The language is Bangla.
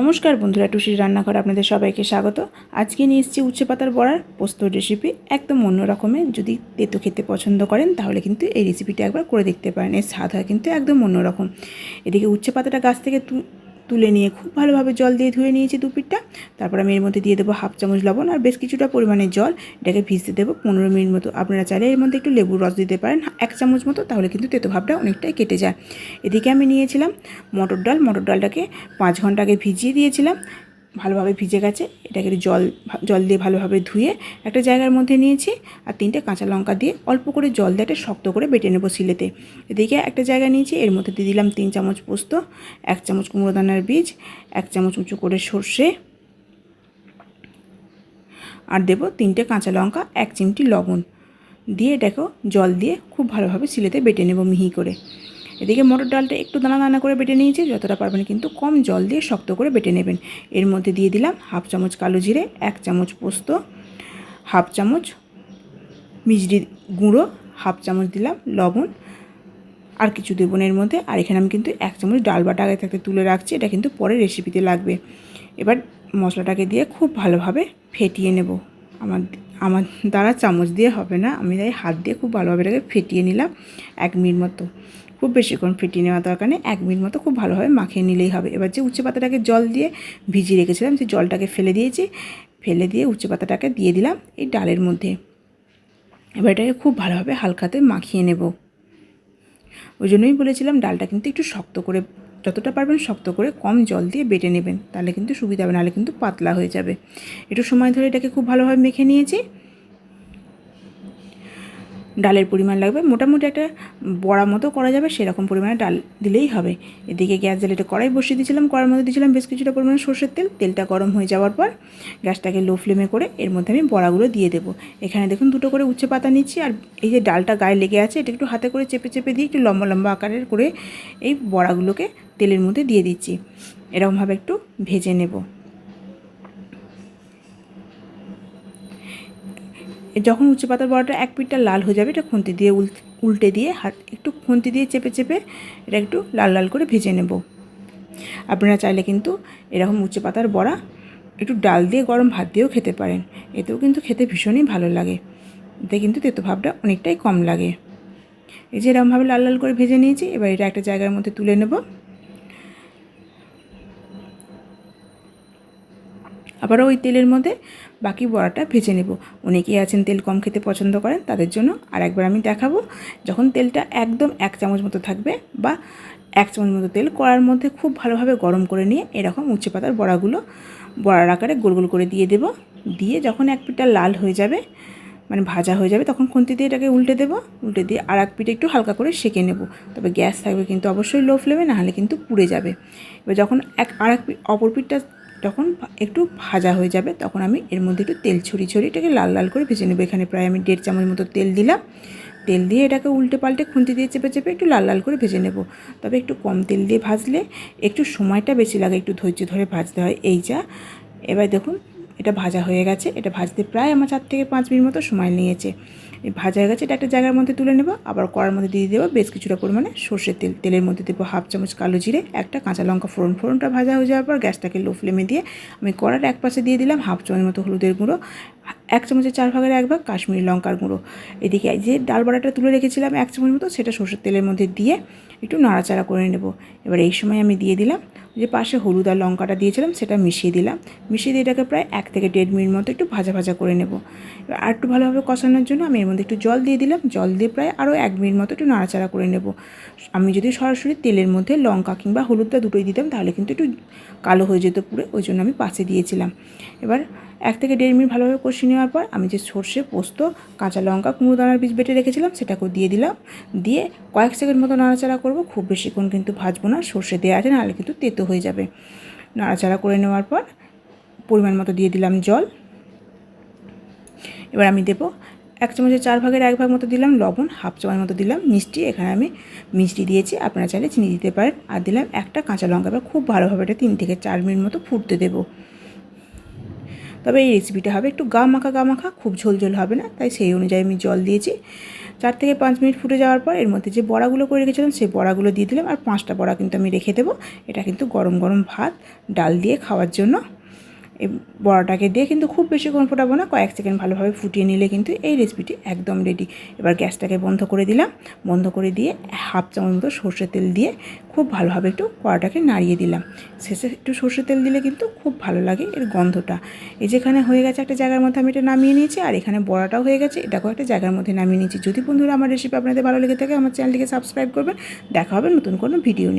নমস্কার বন্ধুরা, টুসির রান্নাঘর আপনাদের সবাইকে স্বাগত। আজকে নিয়ে এসেছি উচ্ছে পাতার বড়ার পোস্ত রেসিপি একদম অন্য রকমের যদি তেতো খেতে পছন্দ করেন, তাহলে কিন্তু এই রেসিপিটা একবার করে দেখতে পারেন। এর স্বাদ হয় কিন্তু একদম অন্যরকম এদিকে উচ্ছে পাতাটা গাছ থেকে তুলে নিয়ে খুব ভালোভাবে জল দিয়ে ধুয়ে নিয়েছি দুপিটটা। তারপর আমি এর মধ্যে দিয়ে দেবো হাফ চামচ লবণ আর বেশ কিছুটা পরিমাণে জল। এটাকে ভিজতে দেবো পনেরো মিনিট মতো। আপনারা চাইলে এর মধ্যে একটু লেবুর রস দিতে পারেন। এক চামচ মতো, তাহলে কিন্তু তেতো ভাবটা অনেকটাই কেটে যায়। এদিকে আমি নিয়েছিলাম মটর ডাল। মটর ডালটাকে পাঁচ ঘণ্টা আগে ভিজিয়ে দিয়েছিলাম। ভালোভাবে ভিজে গেছে। এটাকে জল জল দিয়ে ভালোভাবে ধুয়ে একটা জায়গার মধ্যে নিয়েছি আর তিনটে কাঁচা লঙ্কা দিয়ে অল্প করে জল দিয়ে শক্ত করে বেটে নেব সিলেতে এদিকে একটা জায়গা নিয়েছি, এর মধ্যে দিয়ে দিলাম তিন চামচ পোস্ত, এক চামচ কুমড়ো দানার বীজ, এক চামচ উঁচু করে সর্ষে আর দেবো তিনটে কাঁচা লঙ্কা, এক চিমটি লবণ। দিয়ে এটাকেও জল দিয়ে খুব ভালোভাবে সিলেতে বেটে নেব মিহি করে। এদিকে মটর ডালটা একটু দানা দানা করে বেটে নিয়েছি, যতটা পারবেন কিন্তু কম জল দিয়ে শক্ত করে বেটে নেবেন। এর মধ্যে দিয়ে দিলাম হাফ চামচ কালো জিরে, এক চামচ পোস্ত, হাফ চামচ মিজরি গুঁড়ো, হাফ চামচ দিলাম লবণ, আর কিছু দেবো এর মধ্যে। আর এখানে আমি কিন্তু এক চামচ ডাল বাটা আগে থাকতে তুলে রাখছি, এটা কিন্তু পরে রেসিপিতে লাগবে। এবার মশলাটাকে দিয়ে খুব ভালোভাবে ফেটিয়ে নেব। আমার আমার দ্বারা চামচ দিয়ে হবে না, আমি তাই হাত দিয়ে খুব ভালোভাবে এটাকে ফেটিয়ে নিলাম এক মিনিট মতো। খুব বেশিক্ষণ ফেটিয়ে নেওয়া দরকার নেই। এক মিনিট মতো খুব ভালোভাবে মাখিয়ে নিলেই হবে। এবার যে উচ্ছে পাতাটাকে জল দিয়ে ভিজিয়ে রেখেছিলাম সেই জলটাকে ফেলে দিয়েছি, ফেলে দিয়ে উচ্ছে পাতাটাকে দিয়ে দিলাম এই ডালের মধ্যে। এবার এটাকে খুব ভালোভাবে হালকাতে মাখিয়ে নেব। ওই জন্যই বলেছিলাম ডালটা কিন্তু একটু শক্ত করে, যতটা পারবেন শক্ত করে কম জল দিয়ে বেটে নেবেন। তাহলে কিন্তু সুবিধা হবে, নাহলে কিন্তু পাতলা হয়ে যাবে। একটু সময় ধরে এটাকে খুব ভালোভাবে মেখে নিয়েছি। ডালের পরিমাণ লাগবে। মোটামুটি একটা বড়া মতো করা যাবে, সেরকম পরিমাণে ডাল দিলেই হবে। এদিকে গ্যাস জ্বালে একটা কড়াই বসিয়ে দিয়েছিলাম, কড়ার মধ্যে দিয়েছিলাম বেশ কিছুটা পরিমাণে সর্ষের তেল। তেলটা গরম হয়ে যাওয়ার পর গ্যাসটাকে লো ফ্লেমে করে এর মধ্যে আমি বড়াগুলো দিয়ে দেবো। এখানে দেখুন দুটো করে উচ্ছে পাতা নিচ্ছি, আর এই যে ডালটা গায়ে লেগে আছে, এটা একটু হাতে করে চেপে চেপে দিয়ে একটু লম্বা লম্বা আকারের করে এই বড়াগুলোকে তেলের মধ্যে দিয়ে দিচ্ছি। এরকমভাবে একটু ভেজে নেব। যখন উচ্ছে পাতার বড়াটা এক পিঠটা লাল হয়ে যাবে, এটা খুন্তি দিয়ে উল, উল্টে দিয়ে হাত, একটু খুন্তি দিয়ে চেপে চেপে এটা একটু লাল লাল করে ভেজে নেব। আপনারা চাইলে কিন্তু এরকম উচ্ছে পাতার বড়া একটু ডাল দিয়ে গরম ভাত দিয়েও খেতে পারেন। এতেও কিন্তু খেতে ভীষণই ভালো লাগে। এতে কিন্তু তেতো ভাবটা অনেকটাই কম লাগে। এই যে এরকমভাবে লাল লাল করে ভেজে নিয়েছি, এবার এটা একটা জায়গার মধ্যে তুলে নেব। আবারও ওই তেলের মধ্যে বাকি বড়াটা ভেজে নেব। অনেকেই আছেন তেল কম খেতে পছন্দ করেন, তাদের জন্য আর একবার আমি দেখাবো। যখন তেলটা একদম এক চামচ মতো থাকবে বা এক চামচ মতো তেল কড়ার মধ্যে খুব ভালোভাবে গরম করে নিয়ে এরকম উচ্ছে পাতার বড়াগুলো বড়ার আকারে গোল গোল করে দিয়ে দেব। দিয়ে যখন এক পিঠটা লাল হয়ে যাবে মানে ভাজা হয়ে যাবে, তখন খুন্তি দিয়ে এটাকে উল্টে দেবো। উল্টে দিয়ে আর এক পিঠে একটু হালকা করে সেঁকে নেব। তবে গ্যাস থাকবে কিন্তু অবশ্যই লো ফ্লেমে, নাহলে কিন্তু পুড়ে যাবে। এবার যখন এক, আর এক অপর পিঠটা যখন একটু ভাজা হয়ে যাবে, তখন আমি এর মধ্যে একটু তেল ছড়িয়ে ছড়িয়ে এটাকে লাল লাল করে ভেজে নেব। এখানে প্রায় আমি দেড় চামচ মতো তেল দিলাম। তেল দিয়ে এটাকে উল্টে পাল্টে খুন্তি দিয়ে চেপে চেপে একটু লাল লাল করে ভেজে নেব। তবে একটু কম তেল দিয়ে ভাজলে একটু সময়টা বেশি লাগে, একটু ধৈর্য ধরে ভাজতে হয়। এই যা, এবার দেখুন, এটা ভাজা হয়ে গেছে। এটা ভাজতে প্রায় আমার চার থেকে পাঁচ মিনিট মতো সময় নিয়েছে। ভাজা হয়ে গেছে, এটা একটা জায়গার মধ্যে তুলে নেব। আবার কড়ার মধ্যে দিয়ে দেবো বেশ কিছুটা পরিমাণে সর্ষের তেল। তেলের মধ্যে দেবো হাফ চামচ কালো জিরে, একটা কাঁচা লঙ্কা ফোড়ন। ফোড়নটা ভাজা হয়ে যাওয়ার পর গ্যাসটাকে লো ফ্লেমে দিয়ে আমি কড়ার এক পাশে দিয়ে দিলাম হাফ চামচ মতো হলুদের গুঁড়ো, এক চামচের চার ভাগের এক ভাগ কাশ্মীরি লঙ্কার গুঁড়ো। এদিকে যে ডাল বাটাটা তুলে রেখেছিলাম এক চামচ মতো, সেটা সর্ষের তেলের মধ্যে দিয়ে একটু নাড়াচাড়া করে নেব। এবার এই সময় আমি দিয়ে দিলাম যে পাশে হলুদ আর লঙ্কাটা দিয়েছিলাম, সেটা মিশিয়ে দিলাম। মিশিয়ে দিয়ে এটাকে প্রায় এক থেকে দেড় মিনিট মতো একটু ভাজা ভাজা করে নেব। এবার আর একটু ভালোভাবে কষানোর জন্য আমি এর মধ্যে একটু জল দিয়ে দিলাম। জল দিয়ে প্রায় আরও এক মিনিট মতো একটু নাড়াচাড়া করে নেব। আমি যদি সরাসরি তেলের মধ্যে লঙ্কা কিংবা হলুদটা দুটোই দিতাম, তাহলে কিন্তু একটু কালো হয়ে যেত পুরো, ওই জন্য আমি পাশে দিয়েছিলাম। এবার এক থেকে দেড় মিনিট ভালোভাবে কষিয়ে নেওয়ার পর আমি যে সর্ষে, পোস্ত, কাঁচা লঙ্কা, কুমড়ো, দানার বীজ বেটে রেখেছিলাম, সেটাকেও দিয়ে দিলাম। দিয়ে কয়েক সেকেন্ড মতো নাড়াচাড়া করব, খুব বেশিক্ষণ কিন্তু ভাজবো না, সর্ষে দেওয়া আছে, নাহলে কিন্তু তেতো হয়ে যাবে। নাড়াচাড়া করে নেওয়ার পর পরিমাণ মতো দিয়ে দিলাম জল। এবার আমি দেবো এক চামচের চার ভাগের এক ভাগ মতো দিলাম লবণ, হাফ চামচ মতো দিলাম মিষ্টি। এখানে আমি মিষ্টি দিয়েছি, আপনারা চাইলে চিনি দিতে পারেন। আর দিলাম একটা কাঁচা লঙ্কা, এবার খুব ভালোভাবে এটা তিন থেকে চার মিনিট মতো ফুটতে দেবো। তবে এই রেসিপিটা হবে একটু গা মাখা গা মাখা, খুব ঝোল ঝোল হবে না, তাই সেই অনুযায়ী আমি জল দিয়েছি। চার থেকে পাঁচ মিনিট ফুটে যাওয়ার পর এর মধ্যে যে বড়াগুলো করে রেখেছিলাম, সেই বড়াগুলো দিয়ে দিলাম। আর পাঁচটা বড়া কিন্তু আমি রেখে দেবো। এটা কিন্তু গরম গরম ভাত, ডাল দিয়ে খাওয়ার জন্য। এই বড়াটাকে দিয়ে কিন্তু খুব বেশিক্ষণ ফোটাবো না, কয়েক সেকেন্ড ভালোভাবে ফুটিয়ে নিলে কিন্তু এই রেসিপিটি একদম রেডি এবার গ্যাসটাকে বন্ধ করে দিলাম। বন্ধ করে দিয়ে হাফ চামচ মতো সর্ষের তেল দিয়ে খুব ভালোভাবে একটু কড়াটাকে নাড়িয়ে দিলাম। শেষে একটু সর্ষের তেল দিলে কিন্তু খুব ভালো লাগে এর গন্ধটা। এই যেখানে হয়ে গেছে একটা জায়গার মধ্যে আমি এটা নামিয়ে নিয়েছি, আর এখানে বড়াটাও হয়ে গেছে। এটাকেও একটা জায়গার মধ্যে নামিয়ে নিয়েছি। যদি বন্ধুরা আমার রেসিপি আপনাদের ভালো লেগে থাকে, আমার চ্যানেলটিকে সাবস্ক্রাইব করবেন। দেখা হবে নতুন কোনো ভিডিও নিয়ে।